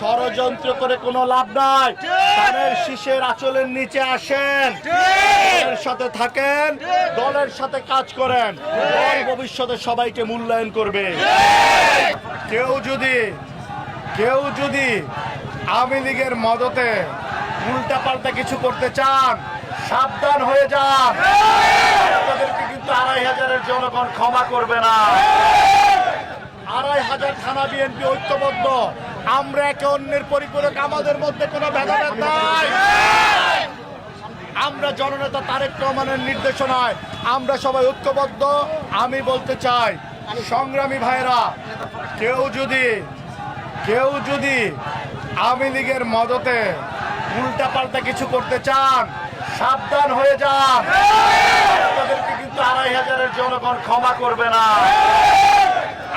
ষড়যন্ত্র করে কোনো লাভ নাই। ধানের শীষের আঁচলের নিচে আসেন। দলের সাথে থাকেন। দলের সাথে কাজ করেন। দল ভবিষ্যতে সবাইকে মূল্যায়ন করবে। কেউ যদি কেউ যদি আওয়ামী লীগের মদতে উল্টা পাল্টা কিছু করতে চান সাবধান হয়ে যান। আপনাদেরকে কিন্তু আড়াই হাজারের জনগণ ক্ষমা করবে না। আড়াই হাজার থানা বিএনপি ঐক্যবদ্ধ। আমরা একে অন্যের পরিপূরক আমাদের মধ্যে কোনো ভেদাভেদ নাই। আমরা জননেতা তারেক রহমানের নির্দেশনায় আমরা সবাই ঐক্যবদ্ধ। আমি বলতে চাই, সংগ্রামী ভাইরা কেউ যদি কেউ যদি আওয়ামী লীগের মদতে উল্টা পাল্টা কিছু করতে চান, সাবধান হয়ে যান। আপনাদেরকে কিন্তু আড়াই হাজারের জনগণ ক্ষমা করবে না।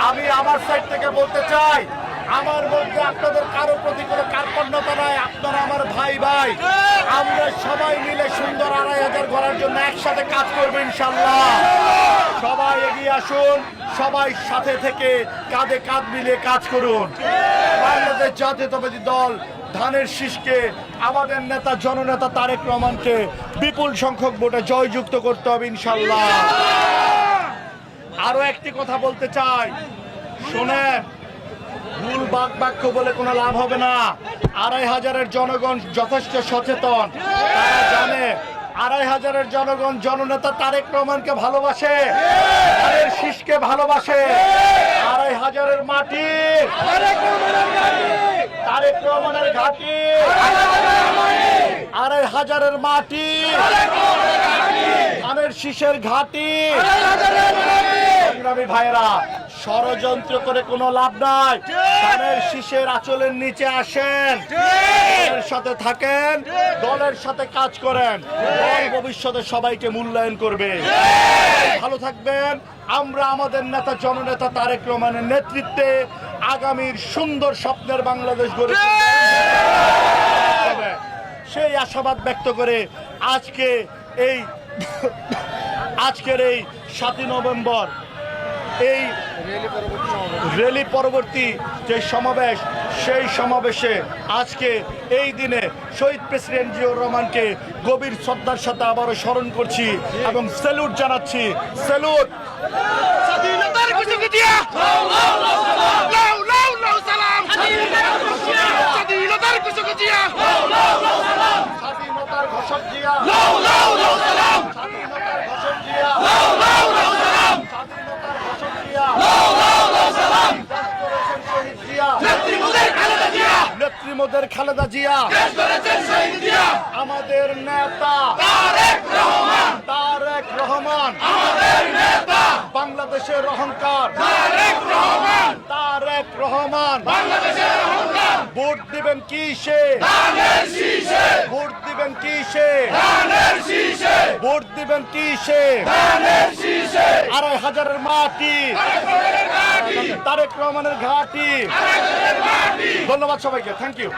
আমি আমার সাইড থেকে বলতে চাই আমার মধ্যে আপনাদের কারও প্রতি কোনো কার্পণ্যতা নাই, আপনারা আমার ভাই ভাই। আমরা সবাই মিলে সুন্দর আড়াই হাজার করার জন্য একসাথে কাজ করব ইনশাল্লাহ। সবাই এগিয়ে আসুন, সবাই সাথে থেকে কাঁধে কাঁধ মিলিয়ে কাজ করুন। বাংলাদেশ জাতীয়তাবাদী দল ধানের শীষকে, আমাদের নেতা, জননেতা তারেক রহমানকে বিপুল সংখ্যক ভোটে জয়যুক্ত করতে হবে ইনশাল্লাহ। আরও একটি কথা বলতে চাই। শোনেন ভুল বাক বাক্য বলে কোনো লাভ হবে না। আড়াই হাজারের জনগণ যথেষ্ট সচেতন। তারা জানে, আড়াই হাজারের জনগণ জননেতা তারেক রহমানকে ভালোবাসে তাদের শীষকে ভালোবাসে। আড়াই হাজারের মাটি, তারেক রহমানের ঘাটি, আড়াই হাজারের মাটি, ধানের শীষের ঘাটি সংগ্রামী ভাইরা ষড়যন্ত্র করে কোনো লাভ নাই। ধানের শীষের আঁচলের নিচে আসেন। দলের সাথে থাকেন। দলের সাথে কাজ করেন। ভবিষ্যতে সবাইকে মূল্যায়ন করবে। ভালো থাকবেন। আমরা আমাদের নেতা জননেতা তারেক রহমানের নেতৃত্বে আগামীর সুন্দর স্বপ্নের বাংলাদেশ গড়ে সেই আশাবাদ ব্যক্ত করে আজকে এই আজকের এই সাতই নভেম্বর এই রেলি পরবর্তী যে সমাবেশ, সেই সমাবেশে আজকে এই দিনে শহীদ প্রেসিডেন্ট জিয়াউর রহমানকে গভীর শ্রদ্ধার সাথে আবারও স্মরণ করছি এবং স্যালুট জানাচ্ছি। স্যালুট নেত্রী মোদের খালেদা জিয়া। আমাদের নেতা। তারেক রহমান। আমাদের বাংলাদেশের অহংকার। তারেক রহমান। ভোট দিবেন ধানের শীষে ভোট দিবেন ধানের শীষে ভোট দিবেন ধানের শীষে আড়াই হাজারের মাটি। তারেক রহমানের ঘাটি। ধন্যবাদ সবাইকে থ্যাংক ইউ